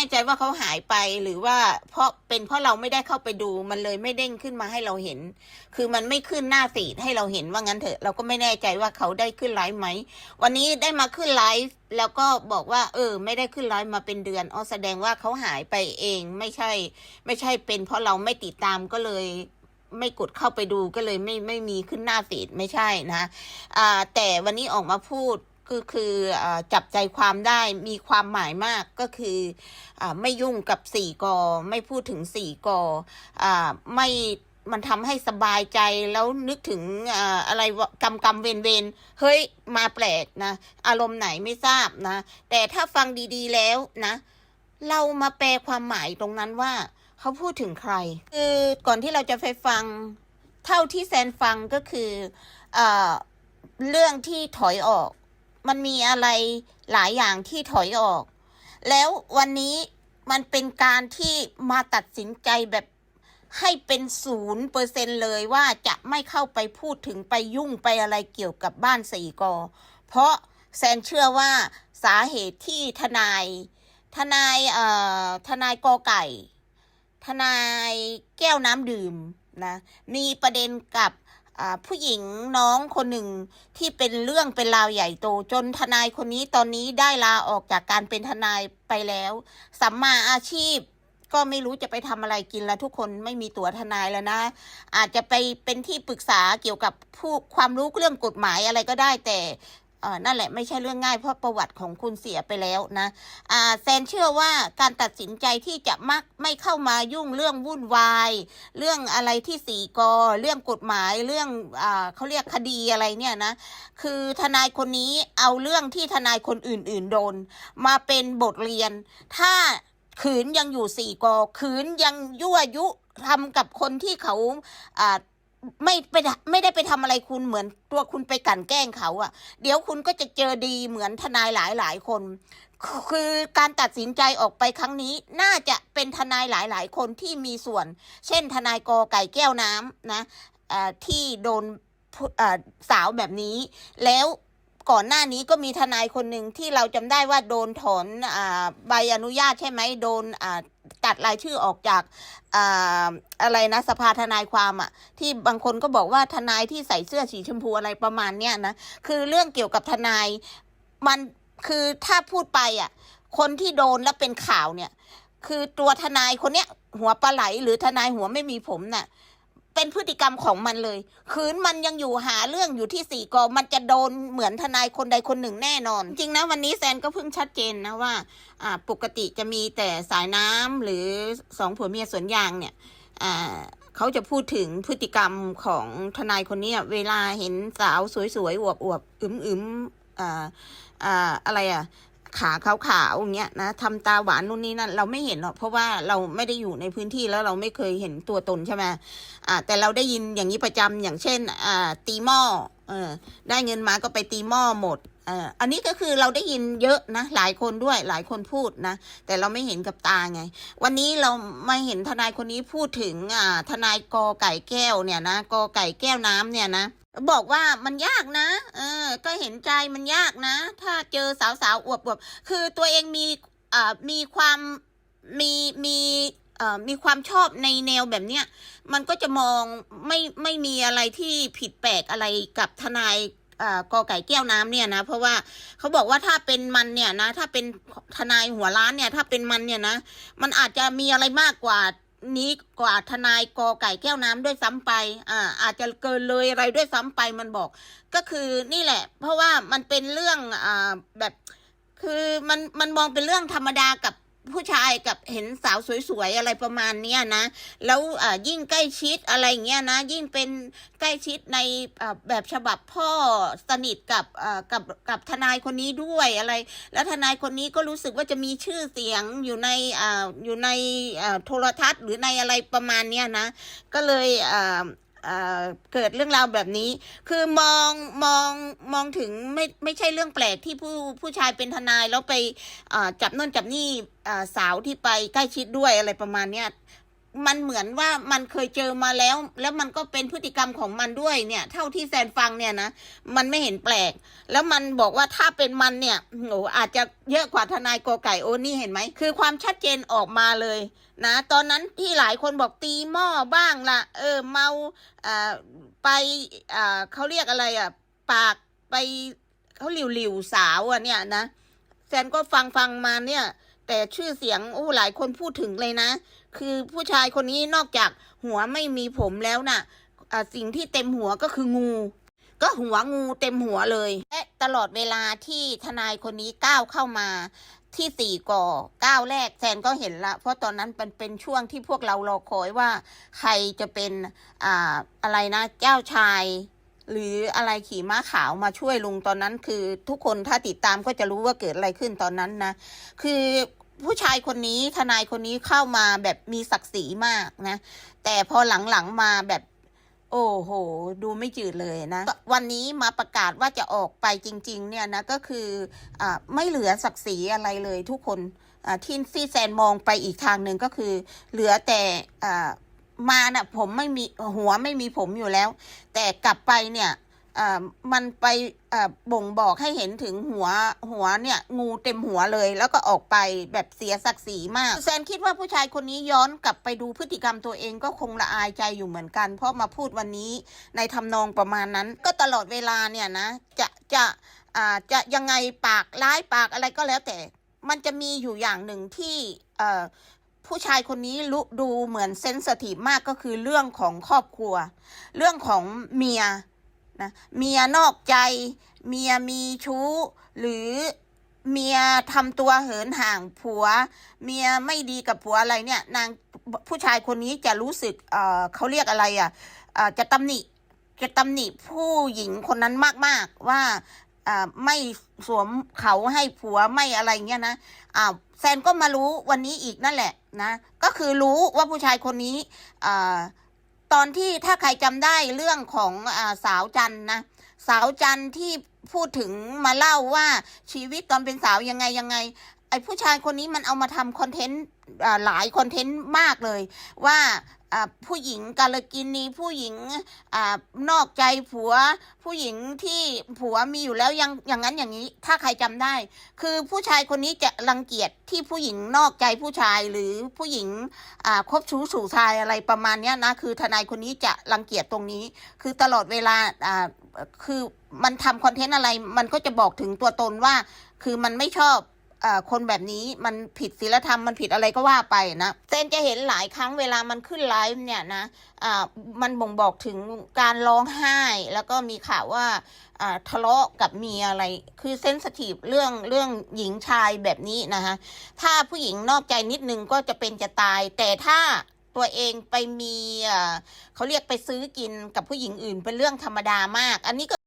แน่ใจว่าเขาหายไปหรือว่าเพราะเป็นเพราะเราไม่ได้เข้าไปดูมันเลยไม่เด้งขึ้นมาให้เราเห็น คือมันไม่ขึ้นหน้าฟีดให้เราเห็นว่างั้นเถอะ เราก็ไม่แน่ใจว่าเขาได้ขึ้นไลฟ์ไหม วันนี้ได้มาขึ้นไลฟ์แล้วก็บอกว่า เออ ไม่ได้ขึ้นไลฟ์มาเป็นเดือนอ๋อแสดงว่าเขาหายไปเองไม่ใช่ ไม่ใช่เป็นเพราะเราไม่ติดตามก็เลยไม่กดเข้าไปดูก็เลยไม่ไม่มีขึ้นหน้าฟีดไม่ใช่นะ อ่า แต่วันนี้ออกมาพูด ก็คืออจับใจความได้มีความหมายมากก็คืออไม่ยุ่งกับสี่กอ ไม่พูดถึงสี่กออไม่มันทำให้สบายใจแล้วนึกถึงออะไรกำกำเวนเวนเฮ้ยมาแปลกนะ อารมณ์ไหนไม่ทราบนะ แต่ถ้าฟังดีๆแล้วนะ เรามาแปลความหมายตรงนั้นว่า เขาพูดถึงใคร คือก่อนที่เราจะไปฟังเท่าที่แซนฟังก็คืออเรื่องที่ถอยออก มันมีอะไรหลายอย่างที่ถอยออก แล้ววันนี้มันเป็นการที่มาตัดสินใจแบบให้เป็นศูนย์เปอร์เซ็นเลยว่าจะไม่เข้าไปพูดถึงไปยุ่งไปอะไรเกี่ยวกับบ้านสี่กอ เพราะแซนเชื่อว่าสาเหตุที่ทนาย ทนายเอ่อทนายกอไก่ ทนายแก้วน้ำดื่มนะ มีประเด็นกับ ผู้หญิงน้องคนหนึ่งที่เป็นเรื่องเป็นราวใหญ่โต จนทนายคนนี้ตอนนี้ได้ลาออกจากการเป็นทนายไปแล้วสัมมาอาชีพก็ไม่รู้จะไปทำอะไรกินแล้วทุกคนไม่มีตั๋วทนายแล้วนะ อาจจะไปเป็นที่ปรึกษาเกี่ยวกับผู้ความรู้เรื่องกฎหมายอะไรก็ได้แต่ เออนั่นแหละไม่ใช่เรื่องง่ายเพราะประวัติของคุณเสียไปแล้วนะอ่าแซนเชื่อว่าการตัดสินใจที่จะมักไม่เข้ามายุ่งเรื่องวุ่นวาย เรื่องอะไรที่สีกอเรื่องกฎหมายเรื่องอ่าเขาเรียกคดีอะไรเนี่ยนะ คือทนายคนนี้เอาเรื่องที่ทนายคนอื่น ๆ โดน มาเป็นบทเรียน ถ้าขืนยังอยู่สี่กอขืนยังยั่วยุทำกับคนที่เขาอ่า ไม่ไปไม่ได้ไปทำอะไรคุณเหมือนตัวคุณไปกลั่นแกล้งเขาอะเดี๋ยวคุณก็จะเจอดีเหมือนทนายหลายหลายคน คือการตัดสินใจออกไปครั้งนี้ น่าจะเป็นทนายหลายหลายคนที่มีส่วน เช่นทนายกอไก่แก้วน้ำนะอ่อที่โดนอ่อสาวแบบนี้ แล้วก่อนหน้านี้ก็มีทนายคนหนึ่งที่เราจำได้ว่าโดนถอนอาใบอนุญาตใช่ไหมโดนอ่า ตัดรายชื่อออกจากอ่าอะไรนะสภาทนายความอะ่ะ ที่บางคนก็บอกว่าทนายที่ใส่เสื้อสีชมพูอะไรประมาณเนี้ยนะคือเรื่องเกี่ยวกับทนายมันคือถ้าพูดไปอะ คนที่โดนแล้วเป็นข่าวเนี่ย คือตัวทนายคนเนี้ยหัวปลาไหลหรือทนายหัวไม่มีผมน่ะ เป็นพฤติกรรมของมันเลย คืนมันยังอยู่หาเรื่องอยู่ที่สี่กอมันจะโดนเหมือนทนายคนใดคนหนึ่งแน่นอน จริงนะวันนี้แซนก็เพิ่งชัดเจนนะว่าอ่าปกติจะมีแต่สายน้ำหรือสองผัวเมียสวนยางเนี่ยอ่าเขาจะพูดถึงพฤติกรรมของทนายคนนี้เวลาเห็นสาวสวยๆอวบๆอึมๆอ่าอ่าอะไรอะ ขาขาวๆอย่างเงี้ยนะทำตาหวานนู่นนี่นั่นเราไม่เห็นหรอกเพราะว่าเราไม่ได้อยู่ในพื้นที่แล้วเราไม่เคยเห็นตัวตนใช่ไหมอ่าแต่เราได้ยินอย่างนี้ประจำอย่างเช่นอ่าตีหม้อเออได้เงินมาก็ไปตีหม้อหมดเอออันนี้ก็คือเราได้ยินเยอะนะหลายคนด้วยหลายคนพูดนะ แต่เราไม่เห็นกับตาไง วันนี้เรามาเห็นทนายคนนี้พูดถึงอ่าทนายกอไก่แก้วเนี่ยนะกอไก่แก้วน้ำเนี่ยนะบอกว่ามันยากนะ เออ ก็เห็นใจมันยากนะ ถ้าเจอสาวๆอวบๆคือตัวเองมีเอ่ามีความมีมีเอ่อมีความชอบในแนวแบบเนี้ย มันก็จะมองไม่ไม่มีอะไรที่ผิดแปลกอะไรกับทนายอ่ากอไก่แก้วน้ำเนี่ยนะเพราะว่าเขาบอกว่าถ้าเป็นมันเนี่ยนะ ถ้าเป็นทนายหัวล้านเนี่ย ถ้าเป็นมันเนี่ยนะ มันอาจจะมีอะไรมากกว่า นี้กว่าทนายกอไก่แก้วน้ำด้วยซ้ำไป อ่า อาจจะเกินเลยอะไรด้วยซ้ำไปมันบอก ก็คือนี่แหละ เพราะว่ามันเป็นเรื่องอ่าแบบ คือมันมันมองเป็นเรื่องธรรมดากับ ผู้ชายกับเห็นสาวสวยๆอะไรประมาณเนี้ยนะ แล้วยิ่งใกล้ชิดอะไรเงี้ยนะ ยิ่งเป็นใกล้ชิดในแบบฉบับพ่อสนิทกับกับกับทนายคนนี้ด้วยอะไร แล้วทนายคนนี้ก็รู้สึกว่าจะมีชื่อเสียงอยู่ในออยู่ในโทรทัศน์หรือในอะไรประมาณเนี้ยนะ ก็เลย เกิดเรื่องราวแบบนี้ คือมองมองมองถึงไม่ไม่ใช่เรื่องแปลกที่ผู้ผู้ชายเป็นทนายแล้วไปจับน่นจับนี่สาวที่ไปใกล้ชิดด้วยอะไรประมาณเนี้ย มันเหมือนว่ามันเคยเจอมาแล้ว แล้วมันก็เป็นพฤติกรรมของมันด้วยเนี่ย เท่าที่แซนฟังเนี่ยนะมันไม่เห็นแปลก แล้วมันบอกว่าถ้าเป็นมันเนี่ยโหอาจจะเยอะกว่าทนายกอไก่โอนี่เห็นไหมคือความชัดเจนออกมาเลยนะตอนนั้นที่หลายคนบอกตีหม้อบ้างละเออเมาอ่าไปอ่าเขาเรียกอะไรอะปากไปเขาหลิวหลิวสาวอะเนี่ยนะแซนก็ฟังฟังมาเนี่ย แต่ชื่อเสียงโอ้หลายคนพูดถึงเลยนะ คือผู้ชายคนนี้นอกจากหัวไม่มีผมแล้วน่ะอ่าสิ่งที่เต็มหัวก็คืองู ก็หัวงูเต็มหัวเลย และตลอดเวลาที่ทนายคนนี้ก้าวเข้ามาที่สี่ก่อก้าวแรกแซนก็เห็นละ เพราะตอนนั้นเป็นเป็นช่วงที่พวกเรารอคอยว่า ใครจะเป็นอ่าอะไรนะเจ้าชาย หรืออะไรขี่ม้าขาวมาช่วยลุงตอนนั้น คือทุกคนถ้าติดตามก็จะรู้ว่าเกิดอะไรขึ้นตอนนั้นนะ คือ ผู้ชายคนนี้ทนายคนนี้เข้ามาแบบมีศักดิ์ศรีมากนะ แต่พอหลังๆมาแบบ โอ้โห ดูไม่จืดเลยนะ วันนี้มาประกาศว่าจะออกไปจริง ๆ เนี่ยนะก็คืออ่าไม่เหลือศักดิ์ศรีอะไรเลยทุกคนอ่าที่ที่แซนมองไปอีกทางหนึ่งก็คือ เหลือแต่อ่ามาน่ะผมไม่มีหัวไม่มีผมอยู่แล้ว แต่กลับไปเนี่ย มันไปบ่งบอกให้เห็นถึงหัวหัวเนี่ยงูเต็มหัวเลย แล้วก็ออกไปแบบเสียศักดิ์ศรีมากแซนคิดว่าผู้ชายคนนี้ย้อนกลับไปดูพฤติกรรมตัวเองก็คงละอายใจอยู่เหมือนกัน เพราะมาพูดวันนี้ในทำนองประมาณนั้น ก็ตลอดเวลาเนี่ยนะ จะจะจะยังไงปากร้ายปากอะไรก็แล้วแต่ มันจะมีอยู่อย่างหนึ่งที่ผู้ชายคนนี้รู้ดูเหมือนเซนสทีฟมากก็คือเรื่องของครอบครัว เรื่องของเมีย นะเมียนอกใจ เมียมีชู้ หรือเมียทำตัวเหินห่างผัว เมียไม่ดีกับผัวอะไรเนี่ย นางผู้ชายคนนี้จะรู้สึกเเขาเรียกอะไรอะเอ่อจะตำหนิจะตำหนิผู้หญิงคนนั้นมาก ๆว่าอ่าไม่สวมเขาให้ผัวไม่อะไรเงี้ยนะอ่าแซนก็มารู้วันนี้อีกนั่นแหละนะ ก็คือรู้ว่าผู้ชายคนนี้อ่า ตอนที่ถ้าใครจำได้เรื่องของอสาวจันนะสาวจันที่พูดถึงมาเล่าว่าชีวิตตอนเป็นสาวยังไงยังไงไอ้ผู้ชายคนนี้มันเอามาทำคอนเทนต์หลายคอนเทนต์มากเลย ว่า ผู้หญิงกาลกินีผู้หญิงอนอกใจผัว ผู้หญิงที่ผัวมีอยู่แล้วยังอย่างนั้นอย่างนี้ ถ้าใครจำได้ คือผู้ชายคนนี้จะรังเกียจที่ผู้หญิงนอกใจผู้ชายหรือผู้หญิงคบชู้สู่ชายอะไรประมาณนี้นะคือทนายคนนี้จะรังเกียจตรงนี้ คือตลอดเวลาคือมันทำคอนเทนต์อะไร มันก็จะบอกถึงตัวตนว่า คือมันไม่ชอบ คนแบบนี้มันผิดศีลธรรมมันผิดอะไรก็ว่าไปนะเซนจะเห็นหลายครั้งเวลามันขึ้นไลฟ์เนี่ยนะมันบ่งบอกถึงการร้องไห้ แล้วก็มีข่าวว่าทะเลาะกับเมียอะไร คือเซนสทีฟเรื่องเรื่องหญิงชายแบบนี้นะคะถ้าผู้หญิงนอกใจนิดนึงก็จะเป็นจะตาย แต่ถ้าตัวเองไปมีเขาเรียกไปซื้อกินกับผู้หญิงอื่นเป็นเรื่องธรรมดามาก อันนี้ก็